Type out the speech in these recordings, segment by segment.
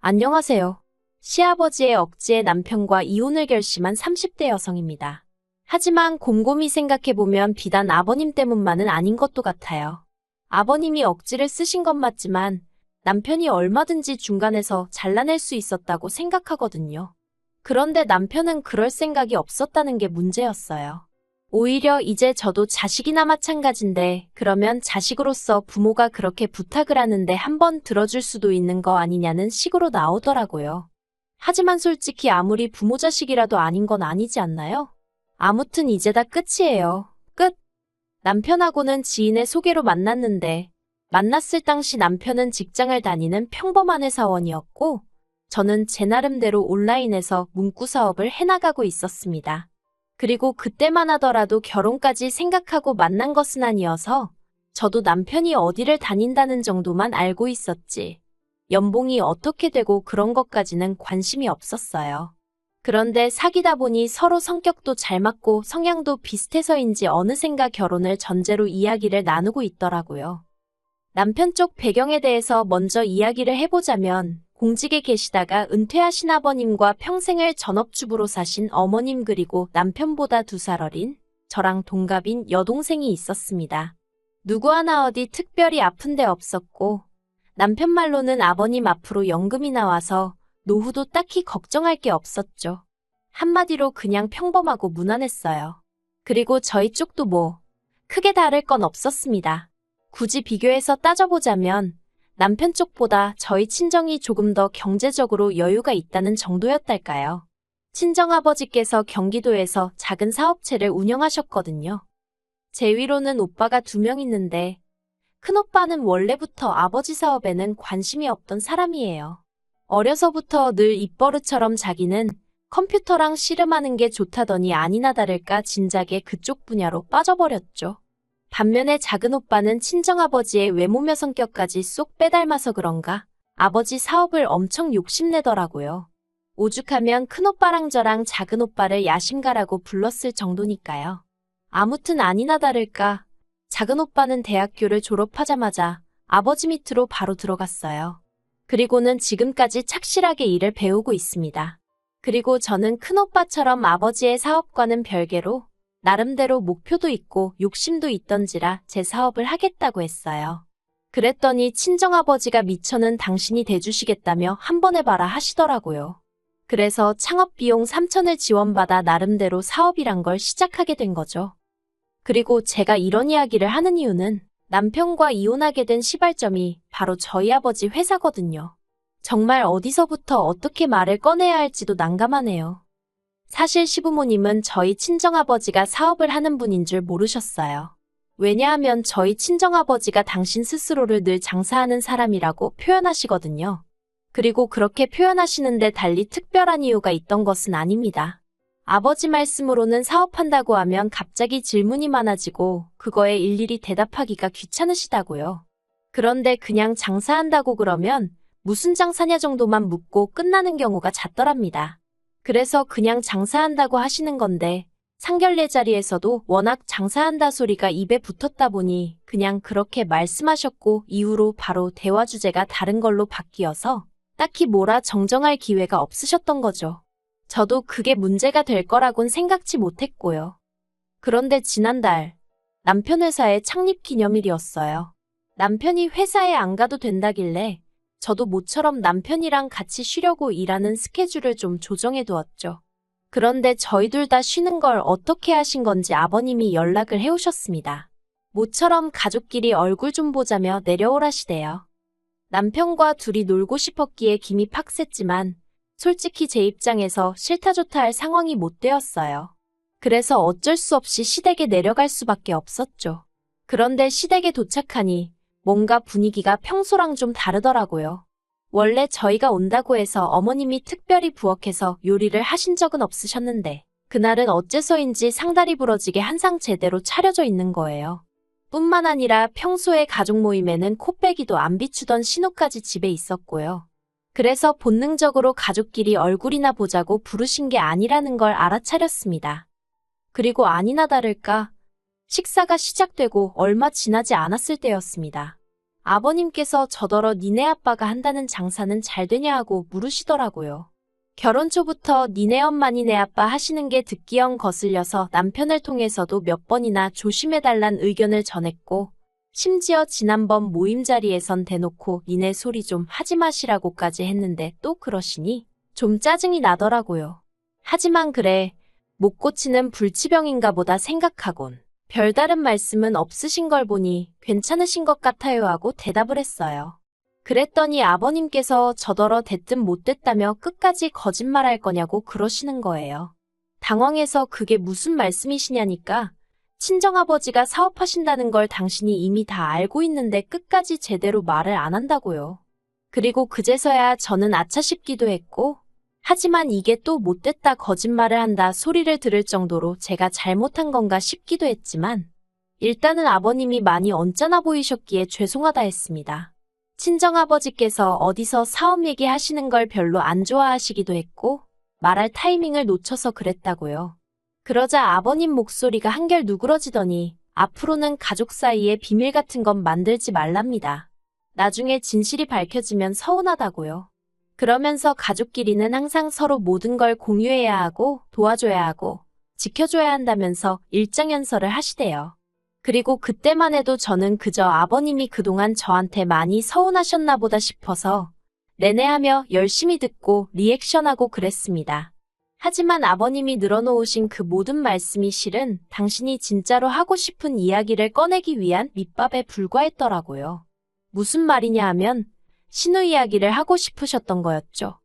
안녕하세요. 시아버지의 억지에 남편과 이혼을 결심한 30대 여성입니다. 하지만 곰곰이 생각해보면 비단 아버님 때문만은 아닌 것도 같아요. 아버님이 억지를 쓰신 건 맞지만 남편이 얼마든지 중간에서 잘라낼 수 있었다고 생각하거든요. 그런데 남편은 그럴 생각이 없었다는 게 문제였어요. 오히려 이제 저도 자식이나 마찬가지인데 그러면 자식으로서 부모가 그렇게 부탁을 하는데 한번 들어줄 수도 있는 거 아니냐는 식으로 나오더라고요. 하지만 솔직히 아무리 부모 자식이라도 아닌 건 아니지 않나요? 아무튼 이제 다 끝이에요. 끝. 남편하고는 지인의 소개로 만났는데 만났을 당시 남편은 직장을 다니는 평범한 회사원이었고 저는 제 나름대로 온라인에서 문구 사업을 해나가고 있었습니다. 그리고 그때만 하더라도 결혼까지 생각하고 만난 것은 아니어서 저도 남편이 어디를 다닌다는 정도만 알고 있었지. 연봉이 어떻게 되고 그런 것까지는 관심이 없었어요. 그런데 사귀다 보니 서로 성격도 잘 맞고 성향도 비슷해서인지 어느샌가 결혼을 전제로 이야기를 나누고 있더라고요. 남편 쪽 배경에 대해서 먼저 이야기를 해보자면 공직에 계시다가 은퇴하신 아버님과 평생을 전업주부로 사신 어머님 그리고 남편보다 두 살 어린 저랑 동갑인 여동생이 있었습니다. 누구 하나 어디 특별히 아픈 데 없었고 남편 말로는 아버님 앞으로 연금이 나와서 노후도 딱히 걱정할 게 없었죠. 한마디로 그냥 평범하고 무난했어요. 그리고 저희 쪽도 뭐 크게 다를 건 없었습니다. 굳이 비교해서 따져보자면 남편 쪽보다 저희 친정이 조금 더 경제적으로 여유가 있다는 정도였달까요. 친정아버지께서 경기도에서 작은 사업체를 운영하셨거든요. 제 위로는 오빠가 두 명 있는데 큰오빠는 원래부터 아버지 사업에는 관심이 없던 사람이에요. 어려서부터 늘 입버릇처럼 자기는 컴퓨터랑 씨름하는 게 좋다더니 아니나 다를까 진작에 그쪽 분야로 빠져버렸죠. 반면에 작은 오빠는 친정아버지의 외모며 성격까지 쏙 빼닮아서 그런가 아버지 사업을 엄청 욕심내더라고요. 오죽하면 큰오빠랑 저랑 작은 오빠를 야심가라고 불렀을 정도니까요. 아무튼 아니나 다를까 작은 오빠는 대학교를 졸업하자마자 아버지 밑으로 바로 들어갔어요. 그리고는 지금까지 착실하게 일을 배우고 있습니다. 그리고 저는 큰오빠처럼 아버지의 사업과는 별개로 나름대로 목표도 있고 욕심도 있던지라 제 사업을 하겠다고 했어요. 그랬더니 친정아버지가 미처는 당신이 대주시겠다며 한 번 해봐라 하시더라고요. 그래서 창업비용 3천을 지원받아 나름대로 사업이란 걸 시작하게 된 거죠. 그리고 제가 이런 이야기를 하는 이유는 남편과 이혼하게 된 시발점이 바로 저희 아버지 회사거든요. 정말 어디서부터 어떻게 말을 꺼내야 할지도 난감하네요. 사실 시부모님은 저희 친정아버지가 사업을 하는 분인 줄 모르셨어요. 왜냐하면 저희 친정아버지가 당신 스스로를 늘 장사하는 사람이라고 표현하시거든요. 그리고 그렇게 표현하시는데 달리 특별한 이유가 있던 것은 아닙니다. 아버지 말씀으로는 사업한다고 하면 갑자기 질문이 많아지고 그거에 일일이 대답하기가 귀찮으시다고요. 그런데 그냥 장사한다고 그러면 무슨 장사냐 정도만 묻고 끝나는 경우가 잦더랍니다. 그래서 그냥 장사한다고 하시는 건데 상견례 자리에서도 워낙 장사한다 소리가 입에 붙었다 보니 그냥 그렇게 말씀하셨고 이후로 바로 대화 주제가 다른 걸로 바뀌어서 딱히 뭐라 정정할 기회가 없으셨던 거죠. 저도 그게 문제가 될 거라곤 생각지 못했고요. 그런데 지난달 남편 회사의 창립 기념일이었어요. 남편이 회사에 안 가도 된다길래 저도 모처럼 남편이랑 같이 쉬려고 일하는 스케줄을 좀 조정해 두었죠. 그런데 저희 둘 다 쉬는 걸 어떻게 하신 건지 아버님이 연락을 해 오셨습니다. 모처럼 가족끼리 얼굴 좀 보자며 내려오라시대요. 남편과 둘이 놀고 싶었기에 김이 팍셌지만 솔직히 제 입장에서 싫다 좋다 할 상황이 못 되었어요. 그래서 어쩔 수 없이 시댁에 내려갈 수밖에 없었죠. 그런데 시댁에 도착하니 뭔가 분위기가 평소랑 좀 다르더라고요. 원래 저희가 온다고 해서 어머님이 특별히 부엌에서 요리를 하신 적은 없으셨는데 그날은 어째서인지 상다리 부러지게 한상 제대로 차려져 있는 거예요. 뿐만 아니라 평소에 가족 모임에는 코빼기도 안 비추던 신호까지 집에 있었고요. 그래서 본능적으로 가족끼리 얼굴이나 보자고 부르신 게 아니라는 걸 알아차렸습니다. 그리고 아니나 다를까 식사가 시작되고 얼마 지나지 않았을 때였습니다. 아버님께서 저더러 니네 아빠가 한다는 장사는 잘 되냐 하고 물으시더라고요. 결혼 초부터 니네 엄마 니네 아빠 하시는 게 듣기영 거슬려서 남편을 통해서도 몇 번이나 조심해달란 의견을 전했고, 심지어 지난번 모임 자리에선 대놓고 니네 소리 좀 하지 마시라고까지 했는데 또 그러시니 좀 짜증이 나더라고요. 하지만 그래, 못 고치는 불치병인가 보다 생각하곤 별다른 말씀은 없으신 걸 보니 괜찮으신 것 같아요 하고 대답을 했어요. 그랬더니 아버님께서 저더러 됐든 못됐다며 끝까지 거짓말할 거냐고 그러시는 거예요. 당황해서 그게 무슨 말씀이시냐니까 친정아버지가 사업하신다는 걸 당신이 이미 다 알고 있는데 끝까지 제대로 말을 안 한다고요. 그리고 그제서야 저는 아차 싶기도 했고 하지만 이게 또 못됐다 거짓말을 한다 소리를 들을 정도로 제가 잘못한 건가 싶기도 했지만 일단은 아버님이 많이 언짢아 보이셨기에 죄송하다 했습니다. 친정아버지께서 어디서 사업 얘기하시는 걸 별로 안 좋아하시기도 했고 말할 타이밍을 놓쳐서 그랬다고요. 그러자 아버님 목소리가 한결 누그러지더니 앞으로는 가족 사이에 비밀 같은 건 만들지 말랍니다. 나중에 진실이 밝혀지면 서운하다고요. 그러면서 가족끼리는 항상 서로 모든 걸 공유해야 하고 도와줘야 하고 지켜줘야 한다면서 일장연설을 하시대요. 그리고 그때만 해도 저는 그저 아버님이 그동안 저한테 많이 서운하셨나 보다 싶어서 내내 하며 열심히 듣고 리액션하고 그랬습니다. 하지만 아버님이 늘어놓으신 그 모든 말씀이 실은 당신이 진짜로 하고 싶은 이야기를 꺼내기 위한 밑밥에 불과했더라고요. 무슨 말이냐 하면 신우 이야기를 하고 싶으셨던 거였죠.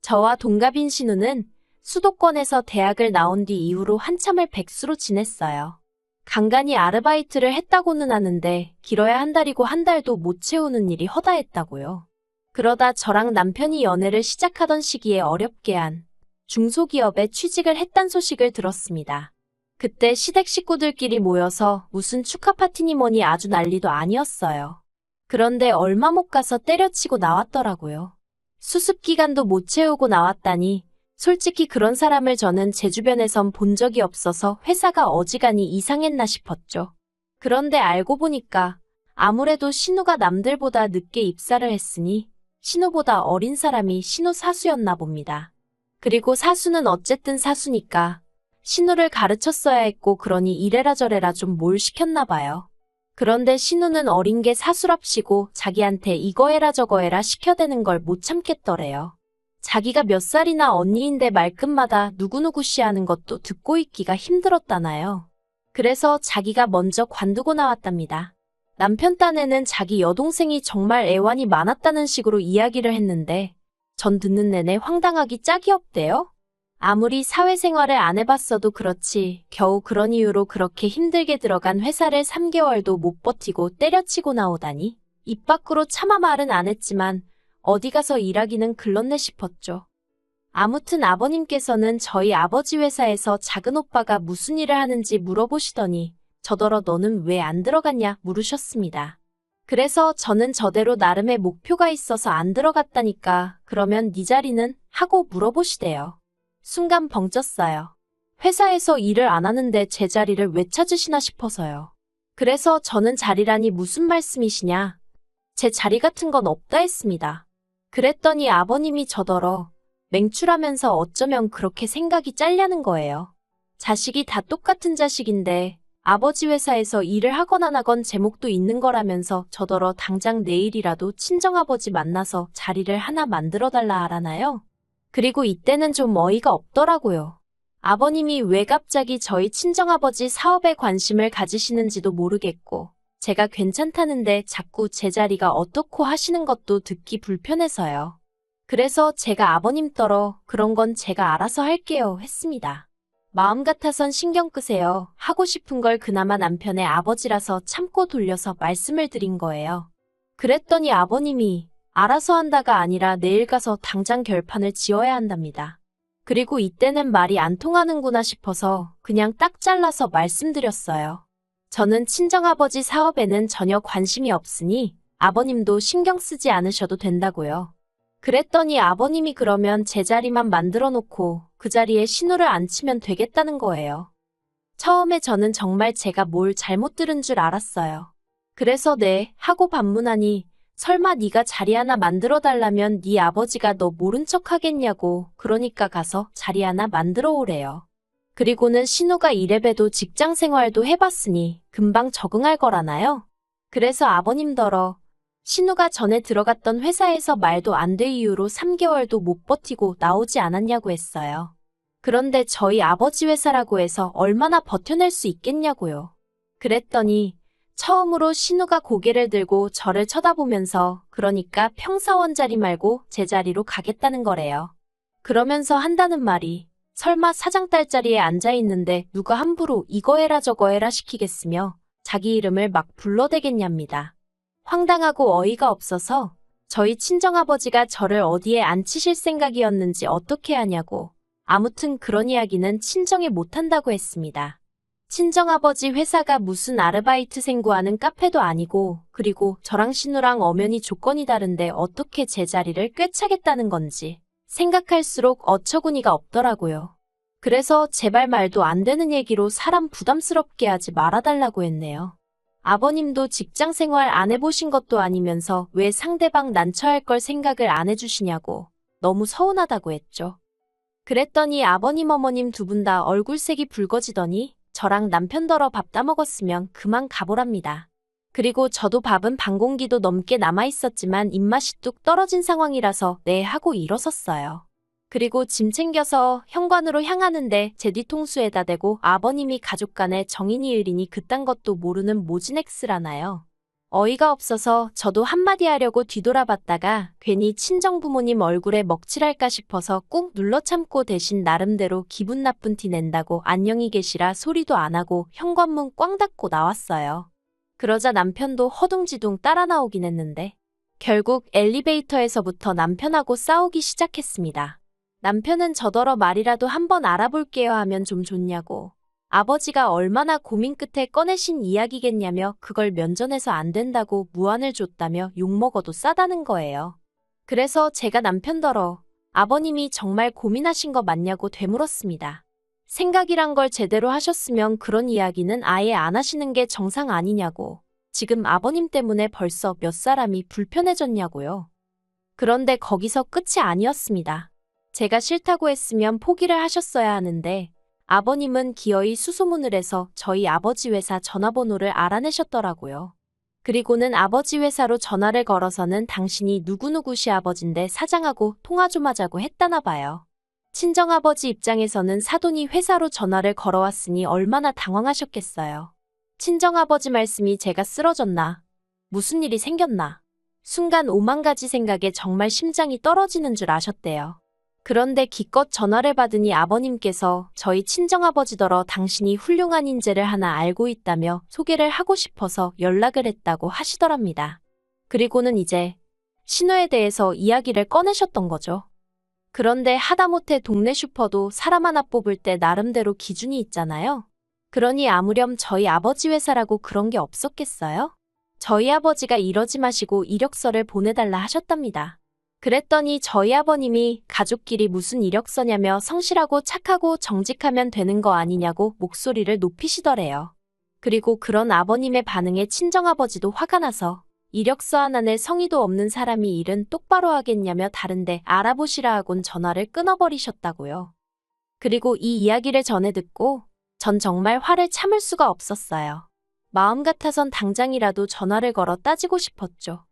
저와 동갑인 신우는 수도권에서 대학을 나온 뒤 이후로 한참을 백수로 지냈어요. 간간히 아르바이트를 했다고는 하는데 길어야 한 달이고 한 달도 못 채우는 일이 허다했다고요. 그러다 저랑 남편이 연애를 시작하던 시기에 어렵게 한 중소기업에 취직을 했단 소식을 들었습니다. 그때 시댁 식구들끼리 모여서 무슨 축하 파티니 뭐니 아주 난리도 아니었어요. 그런데 얼마 못 가서 때려치고 나왔더라고요. 수습 기간도 못 채우고 나왔다니 솔직히 그런 사람을 저는 제 주변에선 본 적이 없어서 회사가 어지간히 이상했나 싶었죠. 그런데 알고 보니까 아무래도 신우가 남들보다 늦게 입사를 했으니 신우보다 어린 사람이 신우 사수였나 봅니다. 그리고 사수는 어쨌든 사수니까 신우를 가르쳤어야 했고 그러니 이래라 저래라 좀 뭘 시켰나 봐요. 그런데 신우는 어린 게 사수랍시고 자기한테 이거 해라 저거 해라 시켜대는 걸 못 참겠더래요. 자기가 몇 살이나 언니인데 말끝마다 누구누구 씨 하는 것도 듣고 있기가 힘들었다나요. 그래서 자기가 먼저 관두고 나왔답니다. 남편 딴에는 자기 여동생이 정말 애완이 많았다는 식으로 이야기를 했는데 전 듣는 내내 황당하기 짝이 없대요. 아무리 사회생활을 안 해봤어도 그렇지 겨우 그런 이유로 그렇게 힘들게 들어간 회사를 3개월도 못 버티고 때려치고 나오다니 입 밖으로 차마 말은 안 했지만 어디 가서 일하기는 글렀네 싶었죠. 아무튼 아버님께서는 저희 아버지 회사에서 작은 오빠가 무슨 일을 하는지 물어보시더니 저더러 너는 왜 안 들어갔냐 물으셨습니다. 그래서 저는 저대로 나름의 목표가 있어서 안 들어갔다니까 그러면 네 자리는 하고 물어보시대요. 순간 벙쪘어요. 회사에서 일을 안 하는데 제 자리를 왜 찾으시나 싶어서요. 그래서 저는 자리라니 무슨 말씀이시냐. 제 자리 같은 건 없다 했습니다. 그랬더니 아버님이 저더러 맹출하면서 어쩌면 그렇게 생각이 짤려는 거예요. 자식이 다 똑같은 자식인데 아버지 회사에서 일을 하거나 나건 제목도 있는 거라면서 저더러 당장 내일이라도 친정아버지 만나서 자리를 하나 만들어 달라 하라나요? 그리고 이때는 좀 어이가 없더라고요. 아버님이 왜 갑자기 저희 친정아버지 사업에 관심을 가지시는지도 모르겠고, 제가 괜찮다는데 자꾸 제 자리가 어떻고 하시는 것도 듣기 불편해서요. 그래서 제가 아버님 떨어 그런 건 제가 알아서 할게요 했습니다. 마음 같아선 신경 끄세요. 하고 싶은 걸 그나마 남편의 아버지라서 참고 돌려서 말씀을 드린 거예요. 그랬더니 아버님이 알아서 한다가 아니라 내일 가서 당장 결판을 지어야 한답니다. 그리고 이때는 말이 안 통하는구나 싶어서 그냥 딱 잘라서 말씀드렸어요. 저는 친정아버지 사업에는 전혀 관심이 없으니 아버님도 신경 쓰지 않으셔도 된다고요. 그랬더니 아버님이 그러면 제 자리만 만들어 놓고 그 자리에 신호를 안 치면 되겠다는 거예요. 처음에 저는 정말 제가 뭘 잘못 들은 줄 알았어요. 그래서 네 하고 반문하니 설마 네가 자리 하나 만들어 달라면 네 아버지가 너 모른 척 하겠냐고 그러니까 가서 자리 하나 만들어 오래요. 그리고는 신우가 이래봬도 직장 생활도 해봤으니 금방 적응할 거라나요? 그래서 아버님더러 신우가 전에 들어갔던 회사에서 말도 안 돼 이유로 3개월도 못 버티고 나오지 않았냐고 했어요. 그런데 저희 아버지 회사라고 해서 얼마나 버텨낼 수 있겠냐고요. 그랬더니 처음으로 신우가 고개를 들고 저를 쳐다보면서 그러니까 평사원 자리 말고 제 자리로 가겠다는 거래요. 그러면서 한다는 말이 설마 사장 딸 자리에 앉아 있는데 누가 함부로 이거 해라 저거 해라 시키겠으며 자기 이름을 막 불러대겠냐입니다. 황당하고 어이가 없어서 저희 친정아버지가 저를 어디에 앉히실 생각이었는지 어떻게 하냐고 아무튼 그런 이야기는 친정에 못한다고 했습니다. 친정아버지 회사가 무슨 아르바이트생 구하는 카페도 아니고 그리고 저랑 신우랑 엄연히 조건이 다른데 어떻게 제 자리를 꿰차겠다는 건지 생각할수록 어처구니가 없더라고요. 그래서 제발 말도 안 되는 얘기로 사람 부담스럽게 하지 말아달라고 했네요. 아버님도 직장 생활 안 해보신 것도 아니면서 왜 상대방 난처할 걸 생각을 안 해주시냐고 너무 서운하다고 했죠. 그랬더니 아버님 어머님 두 분 다 얼굴색이 붉어지더니 저랑 남편더러 밥 따먹었으면 그만 가보랍니다. 그리고 저도 밥은 반 공기도 넘게 남아있었지만 입맛이 뚝 떨어진 상황이라서 네 하고 일어섰어요. 그리고 짐 챙겨서 현관으로 향하는데 제 뒤통수에다 대고 아버님이 가족 간의 정인이 을이니 그딴 것도 모르는 모진엑스라나요. 어이가 없어서 저도 한마디 하려고 뒤돌아봤다가 괜히 친정 부모님 얼굴에 먹칠할까 싶어서 꾹 눌러 참고 대신 나름대로 기분 나쁜 티 낸다고 안녕히 계시라 소리도 안 하고 현관문 꽝 닫고 나왔어요. 그러자 남편도 허둥지둥 따라 나오긴 했는데 결국 엘리베이터에서부터 남편하고 싸우기 시작했습니다. 남편은 저더러 말이라도 한번 알아볼게요 하면 좀 좋냐고. 아버지가 얼마나 고민 끝에 꺼내신 이야기겠냐며 그걸 면전에서 안 된다고 무안을 줬다며 욕먹어도 싸다는 거예요. 그래서 제가 남편더러 아버님이 정말 고민하신 거 맞냐고 되물었습니다. 생각이란 걸 제대로 하셨으면 그런 이야기는 아예 안 하시는 게 정상 아니냐고. 지금 아버님 때문에 벌써 몇 사람이 불편해졌냐고요. 그런데 거기서 끝이 아니었습니다. 제가 싫다고 했으면 포기를 하셨어야 하는데 아버님은 기어이 수소문을 해서 저희 아버지 회사 전화번호를 알아내셨더라고요. 그리고는 아버지 회사로 전화를 걸어서는 당신이 누구누구 시아버지인데 사장하고 통화 좀 하자고 했다나 봐요. 친정아버지 입장에서는 사돈이 회사로 전화를 걸어왔으니 얼마나 당황하셨겠어요. 친정아버지 말씀이 제가 쓰러졌나? 무슨 일이 생겼나? 순간 오만 가지 생각에 정말 심장이 떨어지는 줄 아셨대요. 그런데 기껏 전화를 받으니 아버님께서 저희 친정아버지더러 당신이 훌륭한 인재를 하나 알고 있다며 소개를 하고 싶어서 연락을 했다고 하시더랍니다. 그리고는 이제 신호에 대해서 이야기를 꺼내셨던 거죠. 그런데 하다못해 동네 슈퍼도 사람 하나 뽑을 때 나름대로 기준이 있잖아요. 그러니 아무렴 저희 아버지 회사라고 그런 게 없었겠어요? 저희 아버지가 이러지 마시고 이력서를 보내달라 하셨답니다. 그랬더니 저희 아버님이 가족끼리 무슨 이력서냐며 성실하고 착하고 정직하면 되는 거 아니냐고 목소리를 높이시더래요. 그리고 그런 아버님의 반응에 친정아버지도 화가 나서 이력서 하나에 성의도 없는 사람이 일은 똑바로 하겠냐며 다른데 알아보시라 하곤 전화를 끊어버리셨다고요. 그리고 이 이야기를 전해 듣고 전 정말 화를 참을 수가 없었어요. 마음 같아선 당장이라도 전화를 걸어 따지고 싶었죠.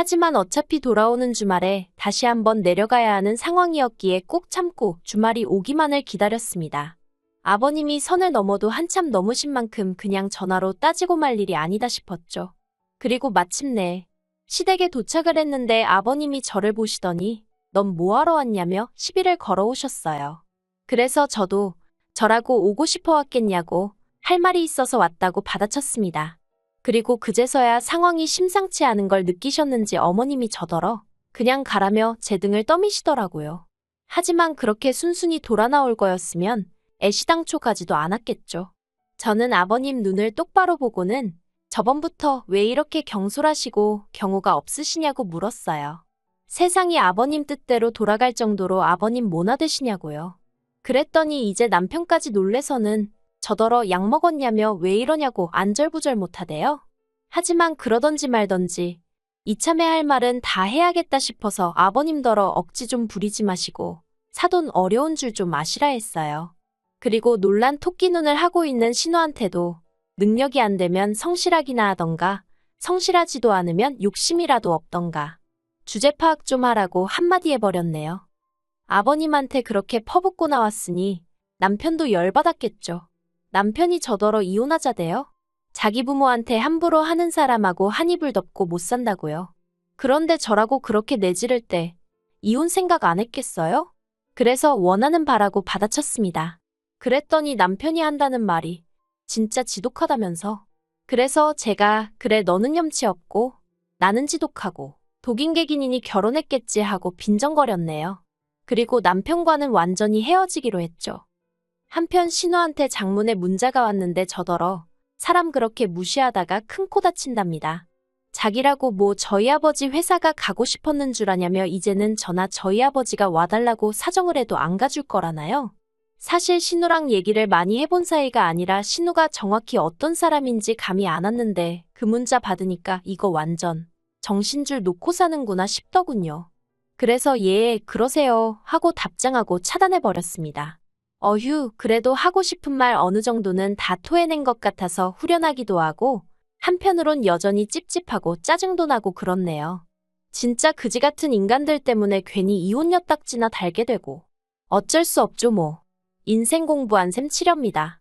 하지만 어차피 돌아오는 주말에 다시 한번 내려가야 하는 상황이었기에 꼭 참고 주말이 오기만을 기다렸습니다. 아버님이 선을 넘어도 한참 넘으신 만큼 그냥 전화로 따지고 말 일이 아니다 싶었죠. 그리고 마침내 시댁에 도착을 했는데 아버님이 저를 보시더니 넌 뭐하러 왔냐며 시비를 걸어오셨어요. 그래서 저도 저라고 오고 싶어 왔겠냐고 할 말이 있어서 왔다고 받아쳤습니다. 그리고 그제서야 상황이 심상치 않은 걸 느끼셨는지 어머님이 저더러 그냥 가라며 제 등을 떠미시더라고요. 하지만 그렇게 순순히 돌아 나올 거였으면 애시당초 가지도 않았겠죠. 저는 아버님 눈을 똑바로 보고는 저번부터 왜 이렇게 경솔하시고 경우가 없으시냐고 물었어요. 세상이 아버님 뜻대로 돌아갈 정도로 아버님 뭐나 되시냐고요. 그랬더니 이제 남편까지 놀래서는 저더러 약 먹었냐며 왜 이러냐고 안절부절 못하대요. 하지만 그러던지 말던지 이참에 할 말은 다 해야겠다 싶어서 아버님더러 억지 좀 부리지 마시고 사돈 어려운 줄 좀 아시라 했어요. 그리고 놀란 토끼 눈을 하고 있는 신우한테도 능력이 안 되면 성실하기나 하던가 성실하지도 않으면 욕심이라도 없던가 주제 파악 좀 하라고 한마디 해버렸네요. 아버님한테 그렇게 퍼붓고 나왔으니 남편도 열받았겠죠. 남편이 저더러 이혼하자대요. 자기 부모한테 함부로 하는 사람하고 한 입을 덮고 못 산다고요. 그런데 저라고 그렇게 내지를 때 이혼 생각 안 했겠어요? 그래서 원하는 바라고 받아쳤습니다. 그랬더니 남편이 한다는 말이 진짜 지독하다면서. 그래서 제가 그래 너는 염치 없고 나는 지독하고 독인객인이니 결혼했겠지 하고 빈정거렸네요. 그리고 남편과는 완전히 헤어지기로 했죠. 한편 신우한테 장문의 문자가 왔는데 저더러 사람 그렇게 무시하다가 큰 코 다친답니다. 자기라고 뭐 저희 아버지 회사가 가고 싶었는 줄 아냐며 이제는 저나 저희 아버지가 와달라고 사정을 해도 안 가줄 거라나요? 사실 신우랑 얘기를 많이 해본 사이가 아니라 신우가 정확히 어떤 사람인지 감이 안 왔는데 그 문자 받으니까 이거 완전 정신줄 놓고 사는구나 싶더군요. 그래서 예, 그러세요 하고 답장하고 차단해버렸습니다. 어휴, 그래도 하고 싶은 말 어느 정도는 다 토해낸 것 같아서 후련하기도 하고 한편으론 여전히 찝찝하고 짜증도 나고 그렇네요. 진짜 그지 같은 인간들 때문에 괜히 이혼녀 딱지나 달게 되고 어쩔 수 없죠 뭐. 인생 공부한 셈 치렵니다.